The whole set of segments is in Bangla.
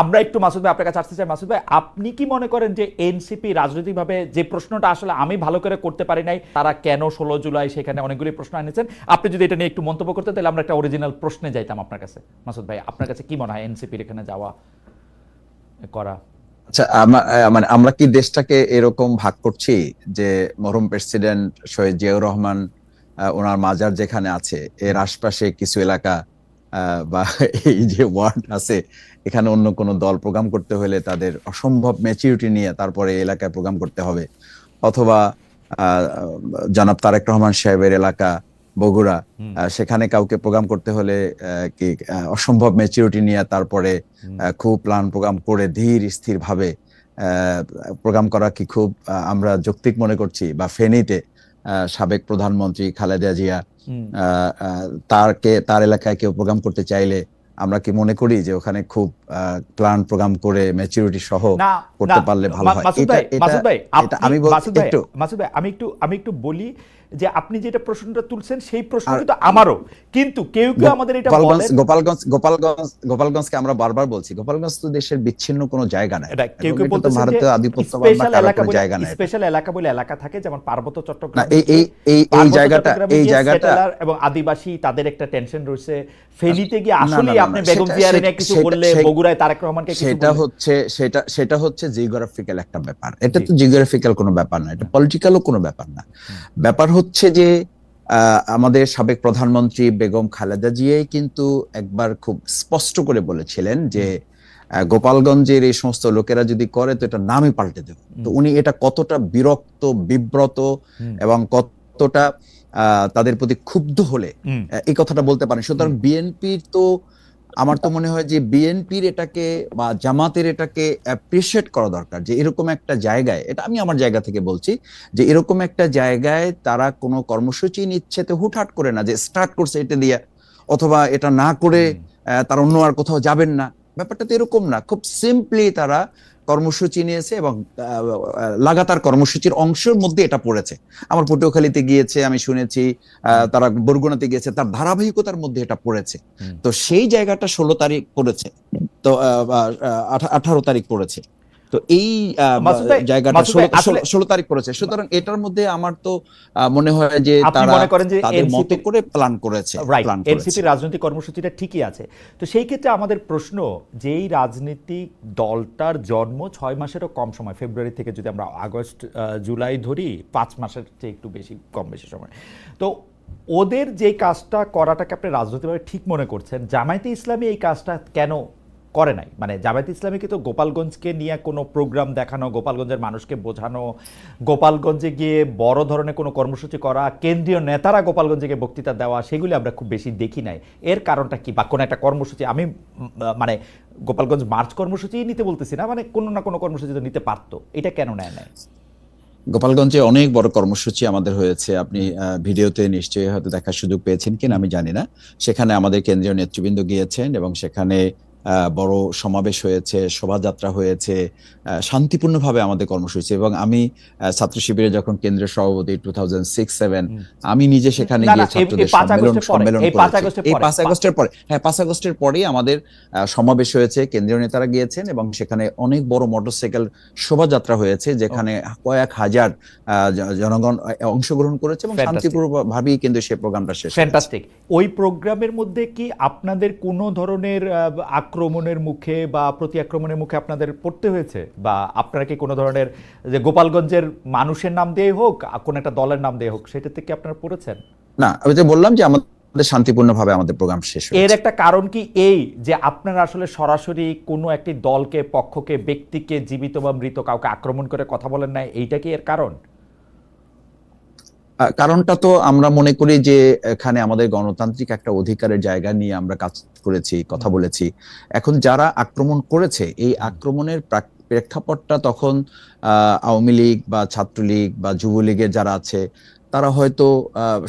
আমরা একটু মাসুদ ভাই আপনার কাছে আসতে চাই। মাসুদ ভাই, আপনি কি মনে করেন যে এনসিপি রাজনৈতিকভাবে যে প্রশ্নটা আসলে আমি ভালো করে করতে পারি নাই, তারা কেন ষোলো জুলাই সেখানে অনেকগুলি প্রশ্ন এনেছেন? আপনি যদি এটা নিয়ে একটু মন্তব্য করতেন, তাহলে আমরা একটা অরিজিনাল প্রশ্নে যাইতাম আপনার কাছে। মাসুদ ভাই, আপনার কাছে কি মনে হয় এনসিপির এখানে যাওয়া, করা? আচ্ছা মানে আমরা কি দেশটাকে এরকম ভাগ করছি যে মরহুম প্রেসিডেন্ট শহীদ জিয়াউর রহমান ওনার মাজার যেখানে আছে, এর আশপাশে কিছু এলাকা বা এই যে ওয়ার্ড আছে এখানে অন্য কোনো দল প্রোগ্রাম করতে হলে তাদের অসম্ভব ম্যাচিউরিটি নিয়ে তারপরে এলাকায় প্রোগ্রাম করতে হবে। অথবা জনাব তারেক রহমান সাহেবের এলাকা বগুড়া সেখানে কাউকে প্রোগ্রাম করতে হলে কি অসম্ভব ম্যাচিউরিটি নিয়ে তারপরে খুব প্ল্যান প্রোগ্রাম করে ধীর স্থির ভাবে প্রোগ্রাম করা কি খুব আমরা যৌক্তিক মনে করছি বা ফেনীতে আহ, সাবেক প্রধানমন্ত্রী খালেদা জিয়া তারকে তার এলাকায় কেউ প্রোগ্রাম করতে চাইলে আমরা কি মনে করি যে ওখানে খুব প্ল্যান প্রোগ্রাম করে ম্যাচুরিটি সহ করতে পারলে ভালো হয়। এটা- ভাই মাসুদ ভাই আমি বলছি একটু- মাসুদ ভাই আমি একটু আমি একটু বলি যে আপনি যেটা প্রশ্নটা তুলছেন সেই প্রশ্ন কিন্তু আমারও। কিন্তু কেউ কেউ আমাদের এটা গোপালগঞ্জ গোপালগঞ্জ গোপালগঞ্জ গোপালগঞ্জকে আমরা বারবার বলছি গোপালগঞ্জ তো দেশের বিচ্ছিন্ন কোনো জায়গা নাই। এটা কেউ কেউ এটা তো বলতেছেন আধিপত্য বা কারও কোনো জায়গা এটা। স্পেশাল এলাকা বলে এলাকা থাকে যেমন পার্বত্য চট্টগ্রাম এই এই এই এই জায়গাটা এই জায়গাটা এবং আদিবাসী তাদের একটা টেনশন রয়েছে। ফেনীতে গিয়ে না, না, আসলে আপনি বেগম জিয়ার নিয়ে কিছু বললে বগুড়ায় তারেক রহমানকে কিছু সেটা হচ্ছে সেটা সেটা হচ্ছে জিওগ্রাফিক্যাল একটা ব্যাপার। এটা তো জিওগ্রাফিক্যাল কোনো ব্যাপার না এটা পলিটিক্যালও কোনো ব্যাপার না। ব্যাপার হচ্ছে যে আমাদের সাবেক প্রধানমন্ত্রী বেগম খালেদা জিয়াই কিন্তু একবার খুব স্পষ্ট করে বলেছিলেন যে গোপালগঞ্জের এই সমস্ত লোকেরা যদি করে তো এটা নামই পাল্টে দেবে। তো উনি এটা কতটা বিরক্ত বিব্রত এবং কতটা আহ, তাদের প্রতি ক্ষুব্ধ হলে এই কথাটা বলতে পারেন। সুতরাং বিএনপির তো আমার তো মনে হয় যে বিএনপির এটাকে বা জামাতের এটাকে অ্যাপ্রিসিয়েট করা দরকার যে এরকম একটা জায়গায় এটা আমি আমার জায়গা থেকে বলছি যে এরকম একটা জায়গায় তারা কোনো কর্মসূচি নিচ্ছে তো হুটহাট করে না যে স্টার্ট করছে এটা দিয়ে অথবা এটা না করে তার তারা অন্য আর কোথাও যাবেন না। ব্যাপারটা তো এরকম না খুব সিম্পলি তারা কর্মসূচি নিয়েছে এবং লাগাতার কর্মসূচির অংশের মধ্যে এটা পড়েছে। আমার পটুয়াখালীতে গিয়েছে আমি শুনেছি আহ, তারা বরগুনাতে গিয়েছে তার ধারাবাহিকতার মধ্যে এটা পড়েছে। তো সেই জায়গাটা ষোলো তারিখ পড়েছে। তো আঠারো তারিখ পড়েছে। তো এই জায়গাটা ষোলো- তারিখ করেছে সুতরাং এটার মধ্যে আমার তো মনে হয় যে তারা মনে করেন যে তাদের মতো করে প্ল্যান করেছে এনসিপির রাজনৈতিক কর্মসূচিটা ঠিকই আছে। তো সেই ক্ষেত্রে আমাদের প্রশ্ন যে এই রাজনীতিক দলটার জন্ম ছয় মাসেরও কম সময় ফেব্রুয়ারি থেকে যদি আমরা আগস্ট জুলাই ধরি পাঁচ মাসের চেয়ে একটু বেশি কম বেশি সময়। তো ওদের যে কাজটা করাটাকে আপনি রাজনৈতিকভাবে ঠিক মনে করছেন জামায়াতে ইসলামী এই কাজটা কেন করে নাই। মানে জামায়াতে ইসলামীকে তো গোপালগঞ্জকে নিয়ে কোনো প্রোগ্রাম দেখানো, গোপালগঞ্জের মানুষকে বোঝানো, গোপালগঞ্জে গিয়ে বড় ধরনের কোনো কর্মসূচি করা, কেন্দ্রীয় নেতারা গোপালগঞ্জে গিয়ে বক্তৃতা দেওয়া, সেগুলি আমরা খুব বেশি দেখি নাই। এর কারণটা কি? বা কোনো একটা কর্মসূচি, আমি মানে গোপালগঞ্জ মার্চ কর্মসূচি নিতে বলতেছি না মানে কোনো না কোনো কর্মসূচি তো নিতে পারতো। এটা কেন নেয় নাই? গোপালগঞ্জে অনেক বড় কর্মসূচি আমাদের হয়েছে। আপনি ভিডিওতে নিশ্চয়ই হয়তো দেখার সুযোগ পেয়েছেন কিনা আমি জানি না। সেখানে আমাদের কেন্দ্রীয় নেতৃবৃন্দ গিয়েছেন এবং সেখানে বড় সমাবেশ হয়েছে শোভাযাত্রা হয়েছে শান্তিপূর্ণভাবে আমাদের কর্মসূচি এবং আমি ছাত্র শিবিরে যখন কেন্দ্রীয় সভাপতি টু থাউজেন্ড সিক্স সেভেন আমি নিজে সেখানে গিয়ে ছাত্রদের সম্মেলন সম্মেলন এই পাঁচ আগস্টের পরে, হ্যাঁ পাঁচ আগস্টের পরেই আমাদের সমাবেশ হয়েছে কেন্দ্রীয় নেতারা গিয়েছেন এবং সেখানে অনেক বড় মোটরসাইকেল শোভাযাত্রা হয়েছে যেখানে কয়েক হাজার আহ, জনগণ অংশগ্রহণ করেছে এবং. শান্তিপূর্ণভাবেই কিন্তু সেই প্রোগ্রামটা শেষ ফ্যান্টাস্টিক ওই প্রোগ্রামের মধ্যে কি আপনাদের কোনো ধরনের আক্রমণের মুখে বা প্রতি আক্রমণের মুখে আপনাদের পড়তে হয়েছে? বা আপনারা কি কোনো ধরনের যে গোপালগঞ্জের মানুষের নাম দিয়ে হোক কোনো একটা দলের নাম দিয়ে হোক সেটা থেকে আপনারা পড়েছেন? না আমি তো বললাম যে আমাদের শান্তিপূর্ণভাবে আমাদের প্রোগ্রাম শেষ এর একটা কারণ কি এই যে আপনারা আসলে সরাসরি কোনো একটি দলকে পক্ষকে ব্যক্তিকে জীবিত বা মৃত কাউকে আক্রমণ করে কথা বলেন না এইটা কি এর কারণ? কারণটা তো আমরা মনে করি যে এখানে আমাদের গণতান্ত্রিক একটা অধিকারের জায়গা নিয়ে আমরা কাজ করেছি কথা বলেছি। এখন যারা আক্রমণ করেছে এই আক্রমণের প্রেক্ষাপটটা তখন আহ, আওয়ামী লীগ বা ছাত্রলীগ বা যুবলীগের যারা আছে তারা হয়তো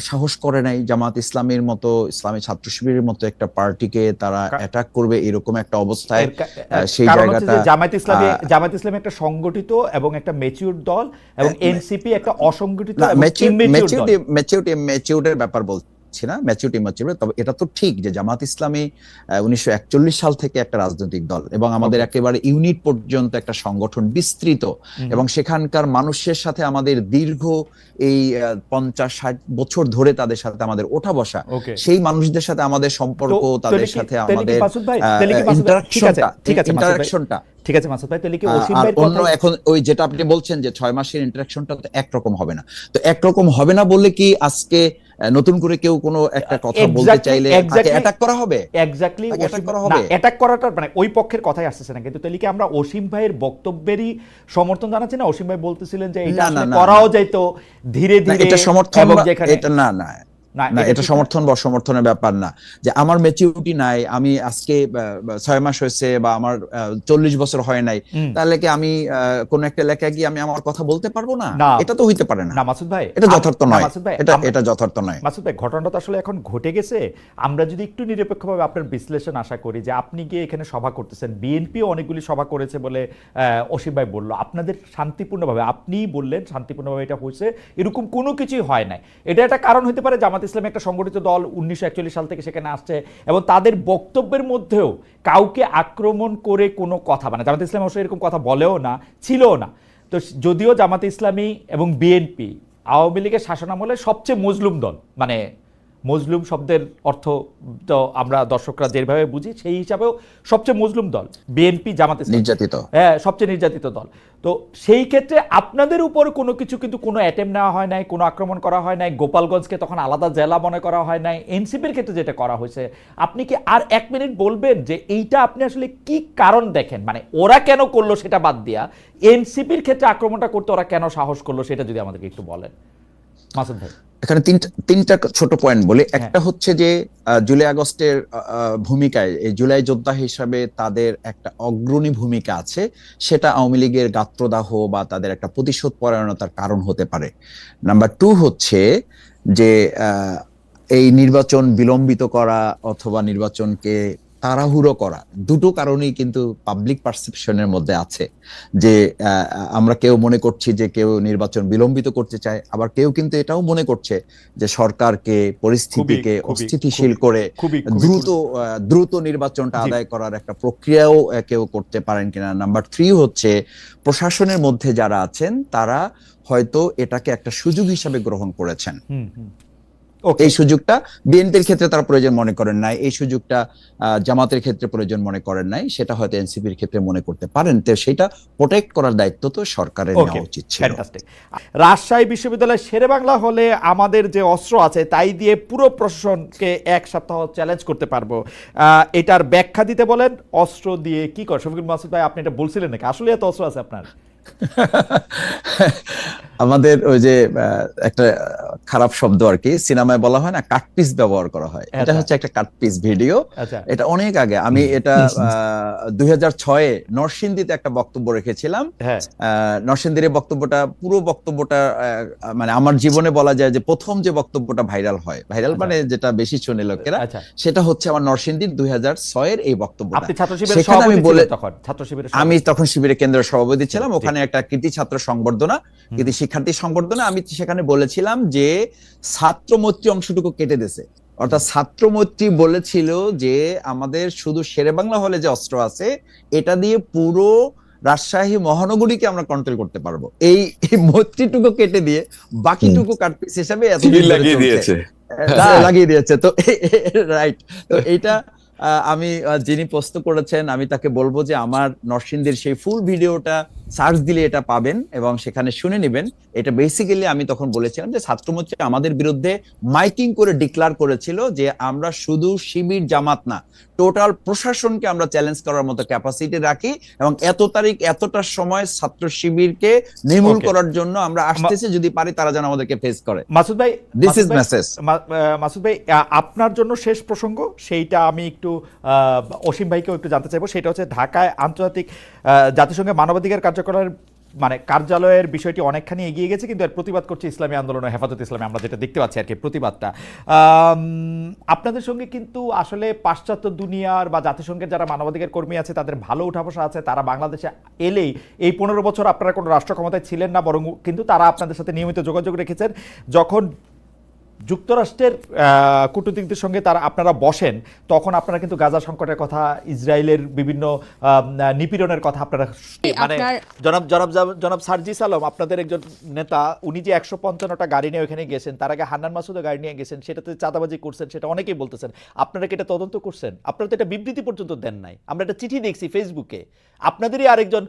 সাহস করে নাই জামাত ইসলামের মতো ইসলামী ছাত্র শিবিরের মতো একটা পার্টিকে তারা অ্যাটাক করবে এরকম একটা অবস্থায় সেই জায়গাটা জামায়াত ইসলামী জামাত জামায়াত ইসলামী একটা সংগঠিত এবং একটা ম্যাচিউর দল এবং এনসিপি একটা অসংগঠিত mature mature mature. Maturity maturity ব্যাপার বল পাচ্ছি না ম্যাচুরিটি ম্যাচুরিটি তবে এটা তো ঠিক যে জামাত ইসলামী উনিশশো একচল্লিশ সাল থেকে একটা রাজনৈতিক দল এবং আমাদের একেবারে ইউনিট পর্যন্ত একটা সংগঠন বিস্তৃত এবং সেখানকার মানুষের সাথে আমাদের দীর্ঘ এই পঞ্চাশ ষাট বছর ধরে তাদের সাথে আমাদের ওঠা বসা সেই মানুষদের সাথে আমাদের সম্পর্ক তাদের সাথে আমাদের ভাই? ভাই- ইন্টারাকশনটা ঠিক আছে মাসুদ ভাই। ভাই তাহলে কি অসীম আর অন্য এখন ওই যেটা আপনি বলছেন যে ছয় মাসের ইন্টারাকশনটা তো একরকম হবে না। তো একরকম হবে না বললে কি আজকে নতুন করে কেউ কোনো একটা কথা বলতে চাইলে তাকে অ্যাটাক করা হবে এক্স্যাক্টলি অ্যাটাক করা হবে? অ্যাটাক করাটা মানে ওই পক্ষের কথাই আসছে না কিন্তু তাহলে কি আমরা অসীম ভাইয়ের বক্তব্যেরই সমর্থন জানাচ্ছি না অসীম ভাই বলতেছিলেন যে এটা করাও। যাইতো ধীরে ধীরে এটা সমর্থন এটা না না না, এটা। সমর্থন বা অসমর্থনের ব্যাপার না। যে আমার ম্যাচিউরিটি নাই আমি আজকে ছয় মাস হয়েছে বা আমার চল্লিশ বছর হয় নাই তাহলে কি আমি কোন একটা এলাকায় গিয়ে আমি আমার কথা বলতে পারব না। এটা তো হইতে পারে না। না মাসুদ ভাই এটা যথার্থ নয়। এটা এটা যথার্থ নয়। মাসুদ ভাই ঘটনাটা তো আসলে এখন ঘটে গেছে। আমরা যদি একটু নিরপেক্ষভাবে আপনার বিশ্লেষণ আশা করি যে আপনি গিয়ে এখানে সভা করতেছেন বিএনপিও অনেকগুলি সভা করেছে বলে আহ, অসীম ভাই বলল। আপনাদের শান্তিপূর্ণভাবে আপনিই বললেন শান্তিপূর্ণভাবে এটা হয়েছে। এরকম কোনো কিছুই হয় নাই। এটা একটা কারণ হতে পারে জামাত ইসলামী একটা সংগঠিত দল উনিশশো একচল্লিশ সাল থেকে সেখানে আসছে এবং তাদের বক্তব্যের মধ্যেও কাউকে আক্রমণ করে কোনো কথা মানে জামাত ইসলাম অবশ্যই এরকম কথা বলেও না, ছিলও না। তো যদিও জামাত ইসলামী এবং বিএনপি আওয়ামী লীগের শাসনামলে সবচেয়ে মজলুম দল মানে মজলুম শব্দের অর্থ তো আমরা দর্শকরা যেভাবে বুঝি সেই হিসাবেও সবচেয়ে মজলুম দল বিএনপি জামাত নির্যাতিত। হ্যাঁ সবচেয়ে নির্যাতিত দল। তো সেই ক্ষেত্রে আপনাদের উপর কোনো কিছু কিন্তু কোনো অ্যাটেম্প নেওয়া হয় নাই কোনো আক্রমণ করা হয় নাই গোপালগঞ্জকে তখন আলাদা জেলা মনে করা হয় নাই এনসিপির ক্ষেত্রে যেটা করা হয়েছে আপনি কি আর এক মিনিট বলবেন যে এইটা আপনি আসলে কি কারণ দেখেন? মানে ওরা কেন করল সেটা বাদ দিয়া এনসিপির ক্ষেত্রে আক্রমণটা করতে ওরা কেন সাহস করল সেটা যদি আমাদেরকে একটু বলেন। মাসুদ ভাই। এখানে তিনটা তিনটা ছোট পয়েন্ট বলি। হ্যাঁ। একটা হচ্ছে যে জুলাই আগস্টের ভূমিকায় এই জুলাই যোদ্ধা হিসাবে তাদের একটা অগ্রণী ভূমিকা আছে। সেটা আওয়ামী লীগের গাত্রদাহ বা তাদের একটা প্রতিশোধ পরায়ণতার কারণ হতে পারে। নাম্বার টু হচ্ছে যে এই নির্বাচন বিলম্বিত করা অথবা নির্বাচনকে তাড়াহুড়ো করা। দুটো কারণেই কিন্তু পাবলিক পারসেপশনের মধ্যে আছে যে আহ, আমরা কেউ মনে করছি যে কেউ নির্বাচন বিলম্বিত করতে চায় আবার কেউ কিন্তু এটাও মনে করছে যে সরকারকে পরিস্থিতিকে অস্থিতিশীল করে দ্রুত দ্রুত নির্বাচনটা আদায় করার একটা প্রক্রিয়াও কেউ করতে পারেন কিনা। নাম্বার থ্রি হচ্ছে প্রশাসনের মধ্যে যারা আছেন তারা হয়তো এটাকে একটা সুযোগ হিসাবে গ্রহণ করেছেন। এই সুযোগটা বিএনপির ক্ষেত্রে তারা প্রয়োজন মনে করেন নাই এই সুযোগটা জামাতের ক্ষেত্রে প্রয়োজন মনে করেন নাই সেটা হয়তো এনসিপির ক্ষেত্রে মনে করতে পারেন তো সেটা প্রোটেক্ট করার দায়িত্ব তো সরকারের নেওয়া উচিত ছিল। রাজশাহী বিশ্ববিদ্যালয় শেরে বাংলা হলে আমাদের যে অস্ত্র আছে তাই দিয়ে পুরো প্রশাসনকে এক সপ্তাহ চ্যালেঞ্জ করতে পারব। আহ, এটার ব্যাখ্যা দিতে বলেন অস্ত্র দিয়ে কি করে শফিকুল মাসুদ ভাই আপনি এটা বলছিলেন নাকি? আসলে এত অস্ত্র আছে আপনার। আমাদের ওই যে একটা খারাপ শব্দ আর কি সিনেমায় বলা হয় না কাটপিস ব্যবহার করা হয়। এটা আচ্ছা। হচ্ছে একটা কাটপিস ভিডিও। আচ্ছা। এটা অনেক আগে আমি এটা দুই হাজার ছয়ে নরসিংদীতে একটা বক্তব্য রেখেছিলাম। হ্যাঁ। আহ, নরসিংদীর বক্তব্যটা পুরো বক্তব্যটা মানে আমার জীবনে বলা যায় যে প্রথম যে বক্তব্যটা ভাইরাল হয় ভাইরাল আচ্ছা। মানে যেটা বেশি শুনে লোকেরা সেটা হচ্ছে আমার নরসিংদীর দুই হাজার ছয়ের এই সেখানে আমি বলে- তখন ছাত্র শিবিরের আমি তখন শিবিরের কেন্দ্রের সভাপতি ছিলাম ঠিক। ওখানে একটা কৃতি ছাত্র সংবর্ধনা কৃতি শিক্ষার্থী সংবর্ধনা। আমি সেখানে বলেছিলাম যে ছাত্রমৈত্রী অংশটুকু কেটে দিছে অর্থাৎ ছাত্রমৈত্রী বলেছিল যে আমাদের শুধু শেরে বাংলা হলে যে অস্ত্র আছে এটা দিয়ে পুরো রাজশাহী মহানগরীকে আমরা কন্ট্রোল করতে পারব। এই মৈত্রীটুকু কেটে দিয়ে বাকিটুকু কাটপিস হিসাবে এত লাগিয়ে দিয়েছে। লাগিয়ে দিয়েছে। তো রাইট তো আহ, আমি যিনি প্রস্তুত করেছেন আমি তাকে বলব যে আমার নরসিংদীর সেই ফুল ভিডিওটা সার্চ দিলে এটা পাবেন এবং সেখানে শুনে নেবেন। এটা বেসিক্যালি আমি তখন বলেছিলাম যে ছাত্রমোর্চা আমাদের বিরুদ্ধে মাইকিং করে ডিক্লার করেছিল যে আমরা শুধু শিবির জামাত না টোটাল প্রশাসনকে আমরা চ্যালেঞ্জ করার মতো ক্যাপাসিটি রাখি এবং এত তারিখ এতটা সময় ছাত্র শিবিরকে নির্মূল করার জন্য আমরা আসতেছি যদি পারি তারা যেন আমাদেরকে ফেস করে। মাসুদ ভাই দিস ইজ মেসেজ মাসুদ ভাই আপনার জন্য শেষ প্রসঙ্গ সেইটা আমি একটু আহ, অসীম ভাইকেও একটু জানতে চাইব। সেটা হচ্ছে ঢাকায় আন্তর্জাতিক জাতিসংঘের মানবাধিকার কার্যকরের মানে কার্যালয়ের বিষয়টি অনেকখানি এগিয়ে গেছে, কিন্তু এর প্রতিবাদ করছে ইসলামী আন্দোলন হেফাজত ইসলামী। আমরা যেটা দেখতে পাচ্ছি আর কি, প্রতিবাদটা। আপনাদের সঙ্গে কিন্তু আসলে পাশ্চাত্য দুনিয়ার বা জাতিসংঘের যারা মানবাধিকার কর্মী আছে, তাদের ভালো উঠা বসা আছে, তারা বাংলাদেশে এলেই এই পনেরো বছর আপনারা কোনো রাষ্ট্র ক্ষমতায় ছিলেন না, বরং কিন্তু তারা আপনাদের সাথে নিয়মিত যোগাযোগ রেখেছেন। যখন যুক্তরাষ্ট্রের কূটনীতিকদের সঙ্গে তারা আপনারা বসেন তখন আপনারা কিন্তু গাজা সংকটের কথা ইসরায়েলের বিভিন্ন নিপীড়নের কথা আপনারা মানে জনাব জনাব জনাব- জনাব সার্জিস আলম আপনাদের একজন নেতা উনি যে একশো পঞ্চান্নটা গাড়ি নিয়ে ওখানে গেছেন তার আগে হান্নান মাসুদও গাড়ি নিয়ে গেছেন সেটাতে চাঁদাবাজি করছেন সেটা অনেকেই বলতেছেন। আপনারা কি এটা তদন্ত করছেন? আপনারা তো এটা বিবৃতি পর্যন্ত দেন নাই। আমরা একটা চিঠি দেখছি ফেসবুকে আপনাদেরই আরেকজন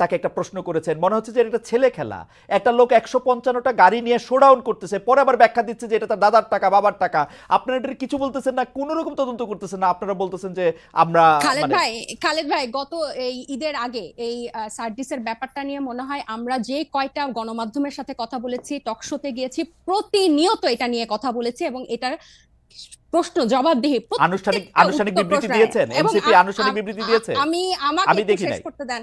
তাকে একটা প্রশ্ন করেছেন। মনে হচ্ছে যে এটা একটা ছেলে খেলা। একটা লোক একশো পঞ্চান্নটা গাড়ি নিয়ে শোডাউন করতেছে পরে আবার ব্যাখ্যা দিচ্ছে যে এটা তার দাদার টাকা বাবার টাকা। আপনারা এটা কিছু বলতেছেন না কোনো রকম তদন্ত করতেছেন না আপনারা বলতেছেন যে আমরা খালেদ মানে ভাই খালেদ ভাই গত এই ঈদের আগে এই আহ, সার্ডিসের ব্যাপারটা নিয়ে মনে হয় আমরা যে কয়টা গণমাধ্যমের সাথে কথা বলেছি টকশোতে গিয়েছি প্রতিনিয়ত এটা নিয়ে কথা বলেছি এবং এটার প্রশ্ন জবাবদিহি আনুষ্ঠানিক আনুষ্ঠানিক বিবৃতি দিয়েছেন? এমসিপি এনসিপি আনুষ্ঠানিক বিবৃতি দিয়েছে? আমি আমাকে শেষ করতে দেন।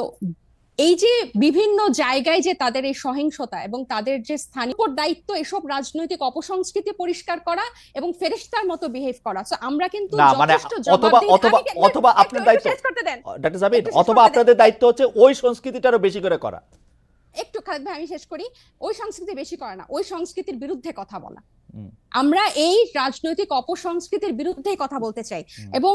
তো এই যে বিভিন্ন জায়গায় যে তাদের এই সহিংসতা এবং তাদের যে স্থানীয় দায়িত্ব এসব রাজনৈতিক অপসংস্কৃতি পরিষ্কার করা এবং ফেরেশতার মতো বিহেভ করা। So আমরা কিন্তু মানে যথেষ্ট অথবা অথবা অথবা আপনার দায়িত্ব জাবিন একটু শেষ অথবা আপনাদের দায়িত্ব হচ্ছে ওই সংস্কৃতিটারও বেশি করে করা। একটু খালেদ ভাই আমি শেষ করি। ওই সংস্কৃতি বেশি করে না ওই সংস্কৃতির বিরুদ্ধে কথা বলা। আমরা এই রাজনৈতিক অপসংস্কৃতির বিরুদ্ধে কথা বলতে চাই এবং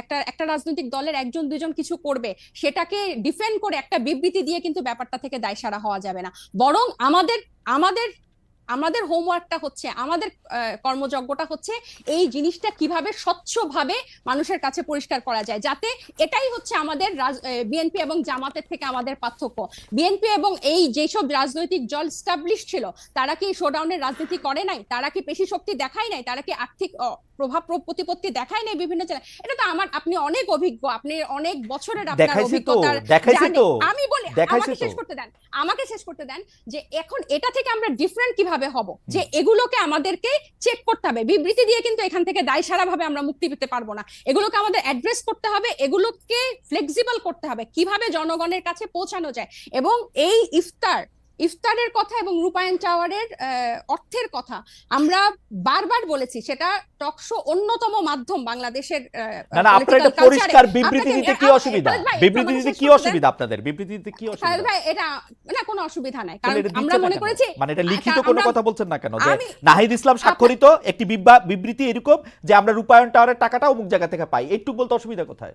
একটা একটা রাজনৈতিক দলের একজন দুজন কিছু করবে, সেটাকে ডিফেন্ড করে একটা বিবৃতি দিয়ে কিন্তু ব্যাপারটা থেকে দায়সারা হওয়া যাবে না। বরং আমাদের আমাদের আমাদের হোমওয়ার্কটা হচ্ছে, আমাদের কর্মযজ্ঞটা হচ্ছে এই জিনিসটা কীভাবে স্বচ্ছভাবে মানুষের কাছে পরিষ্কার করা যায়, যাতে এটাই হচ্ছে আমাদের বিএনপি এবং জামাতের থেকে আমাদের পার্থক্য। বিএনপি এবং এই যেসব রাজনৈতিক দল স্টাবলিশ ছিল, তারা কি শোডাউনের রাজনীতি করে নাই? তারা কি পেশি শক্তি দেখায় নাই? তারা কি আর্থিক প্রভাব প্র- প্রতিপত্তি দেখায় নাই বিভিন্ন চ্যানেল এটা তো আমার আপনি অনেক অভিজ্ঞ আপনি অনেক বছরের আপনার অভিজ্ঞতার আমি বলি আমাকে শেষ করতে দেন আমাকে শেষ করতে দেন যে এখন এটা থেকে আমরা ডিফারেন্ট কীভাবে হব? যে এগুলোকে আমাদেরকে চেক করতে হবে। বিবৃতি দিয়ে কিন্তু এখান থেকে দায় ভাবে আমরা মুক্তি পেতে পারব না। এগুলোকে আমাদের অ্যাড্রেস করতে হবে এগুলোকে ফ্লেক্সিবল করতে হবে। কীভাবে জনগণের কাছে পৌঁছানো যায়? এবং এই ইফতার ইফতারের কথা এবং রূপায়ণ টাওয়ারের অর্থের কথা আমরা বারবার বলেছি সেটা টকশো অন্যতম মাধ্যম বাংলাদেশের না না এটা পরিষ্কার বিবৃতি দিতে কি অসুবিধা? বিবৃতি দিতে কি অসুবিধা আপনাদের? বিবৃতি দিতে কি অসুবিধা? ভাই এটা না কোনো অসুবিধা নাই। কারণ আমরা মনে? করেছি মানে এটা লিখিত কোনো কথা বলছেন না কেন? যে নাহিদ ইসলাম স্বাক্ষরিত একটি বিবৃতি এরকম যে আমরা রূপায়ণ টাওয়ারের টাকাটা অমুক জায়গা থেকে পাই। একটু বলতে অসুবিধা কোথায়?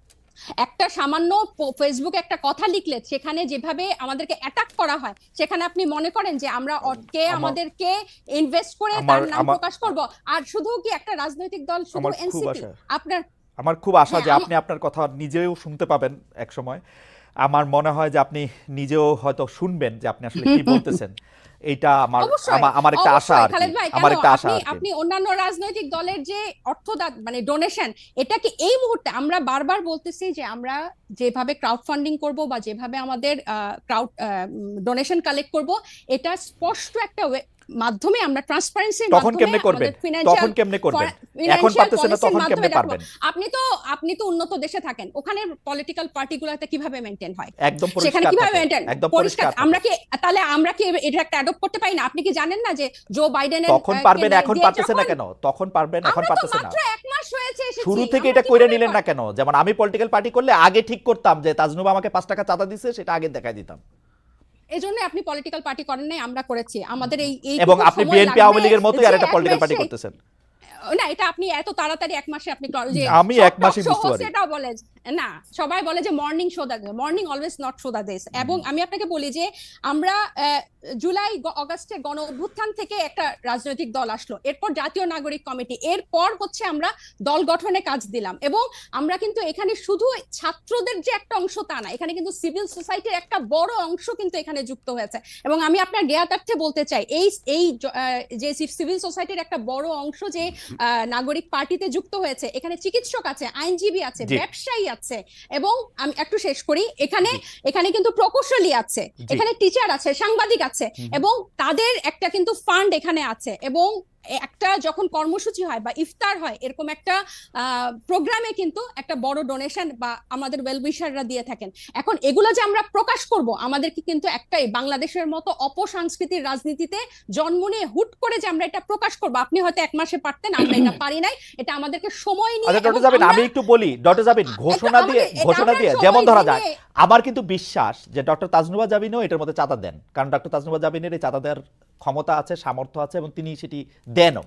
একটা সামান্য ফেসবুকে একটা কথা লিখলে সেখানে যেভাবে আমাদেরকে অ্যাটাক করা হয় সেখানে আপনি মনে করেন যে আমরা কে আমাদেরকে ইনভেস্ট করে তার নাম প্রকাশ করব। আর শুধু কি একটা রাজনৈতিক দল শুধু এনসিপি আপনার আমার খুব আশা হ্যাঁ, যে আপনি আপনার কথা নিজেও শুনতে পাবেন এক সময় আমার মনে হয় যে আপনি নিজেও হয়তো শুনবেন যে আপনি আসলে কি বলতেছেন। এটা আমার আমার- একটা আশা আর আমার একটা আশা আপনি আপনি অন্যান্য রাজনৈতিক দলের যে অর্থদাত মানে ডোনেশন এটাকে এই মুহূর্তে আমরা বারবার বলতেছি যে আমরা যেভাবে ক্রাউড ফান্ডিং করব বা যেভাবে আমাদের ক্রাউড ডোনেশন কালেক্ট করব এটা স্পষ্ট একটা মাধ্যমে আমরা ট্রান্সপারেন্সির তখন কেমনে করবেন? তখন কেমনে করবেন? এখন পারতেছেন না তখন কেমনে পারবেন? আপনি তো আপনি তো উন্নত দেশে থাকেন। ওখানে পলিটিক্যাল পার্টিগুলোতে কীভাবে মেনটেন হয়? একদম সেখানে কীভাবে মেনটেন একদম পরিষ্কার আমরা কি তাহলে আমরা কি এটা একটা অ্যাডপ্ট করতে পারি না? আপনি কি জানেন না যে জো বাইডেনের তখন পারবেন এখন পারতেছেন না কেন? তখন পারবেন এখন পারতেছেন না। মাত্র এক মাস হয়েছে শুরু থেকে এটা করে নিলেন না কেন? যেমন আমি পলিটিক্যাল পার্টি করলে আগে ঠিক করতাম যে তাজনুবা আমাকে পাঁচ টাকা চাঁদা দিছে সেটা আগে দেখাই দিতাম। এজন্য আপনি পলিটিক্যাল পার্টি করেন নাই আমরা করেছি। আমাদের এই এই এবং আপনি বিএনপি আওয়ামী লীগের মতোই আর একটা পলিটিক্যাল পার্টি করতেছেন। না এটা আপনি এত তাড়াতাড়ি এক মাসে আপনি যে আমি এক মাসে বুঝতে পারি। না সবাই বলে যে morning show the morning always not show the this এবং আমি আপনাকে বলি যে আমরা জুলাই অগাস্টে গণ অভ্যুত্থান থেকে একটা রাজনৈতিক দল আসলো এরপর জাতীয় নাগরিক কমিটি এরপর হচ্ছে আমরা দল গঠনে কাজ দিলাম এবং আমরা কিন্তু এখানে শুধু ছাত্রদের যে একটা অংশ তা না এখানে কিন্তু সিভিল সোসাইটির একটা বড় অংশ কিন্তু এখানে যুক্ত হয়েছে। এবং আমি আপনার জ্ঞাতার্থে বলতে চাই এই এই যে সিভিল সোসাইটির একটা বড় অংশ যে আহ, নাগরিক পার্টিতে যুক্ত হয়েছে এখানে চিকিৎসক আছে আইনজীবী আছে ব্যবসায়ী আছে। এবং আমি একটু শেষ করি এখানে এখানে কিন্তু প্রকৌশলী আছে এখানে টিচার আছে সাংবাদিক আছে এবং তাদের একটা কিন্তু ফান্ড এখানে আছে এবং একটা যখন কর্মসূচি হয় বা ইফতার হয় এরকম একটা প্রোগ্রামে কিন্তু একটা বড় ডোনেশন বা আমাদের ওয়েলউইশাররা দিয়ে থাকেন। এখন এগুলো যে আমরা প্রকাশ করব আমাদেরকে কিন্তু একটাই বাংলাদেশের মতো অপসংস্কৃতির রাজনীতিতে জন্ম নিয়ে হুট করে যে আমরা এটা প্রকাশ করব আপনি হয়তো এক মাসে পারতেন আমরা এটা পারি নাই এটা আমাদেরকে সময় নিয়ে আচ্ছা ডক্টর জাবিন আমি একটু বলি ডক্টর জাবিন ঘোষণা দিয়ে ঘোষণা দিয়ে যেমন ধরা যায় আমার কিন্তু বিশ্বাস যে ডক্টর তাজনুবা জাবিনও এটার মধ্যে চাঁদা দেন। কারণ ডক্টর তাজনুবা জাবিনের এই চাঁদা দেওয়ার ক্ষমতা আছে, সামর্থ্য আছে এবং তিনি সেটি দেনও।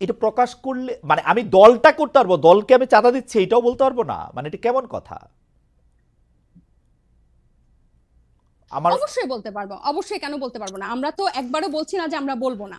এটা প্রকাশ করলে মানে আমি দলটা করতে পারব, দলকে আমি চাঁদা দিচ্ছি, এটাও বলতে পারব না? মানে এটা কেমন কথা? আমার অবশ্যই বলতে পারব, অবশ্যই কেন বলতে পারব না? আমরা তো একবারও বলছি না যে আমরা বলব না।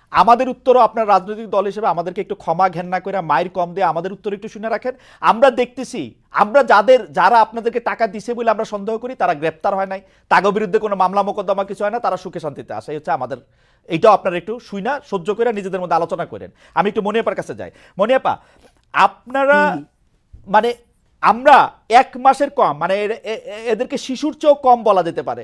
আমাদের উত্তরও আপনার রাজনৈতিক দল হিসেবে আমাদেরকে একটু ক্ষমা ঘেন্না করে মায়ের কম দিয়ে আমাদের উত্তর একটু শুনে রাখেন। আমরা দেখতেছি আমরা যাদের যারা আপনাদেরকে টাকা দিছে বলে আমরা সন্দেহ করি তারা গ্রেপ্তার হয় নাই। তাগো বিরুদ্ধে কোনো মামলা মোকদ্দমা কিছু হয় না তারা সুখে শান্তিতে আসে হচ্ছে আমাদের এইটাও আপনারা একটু শুই না সহ্য করে নিজেদের মধ্যে আলোচনা করেন। আমি একটু মনিয়াপার কাছে যাই। মনিয়াপা আপনারা মানে আমরা এক মাসের কম মানে এদেরকে শিশুর চেয়েও কম বলা যেতে পারে।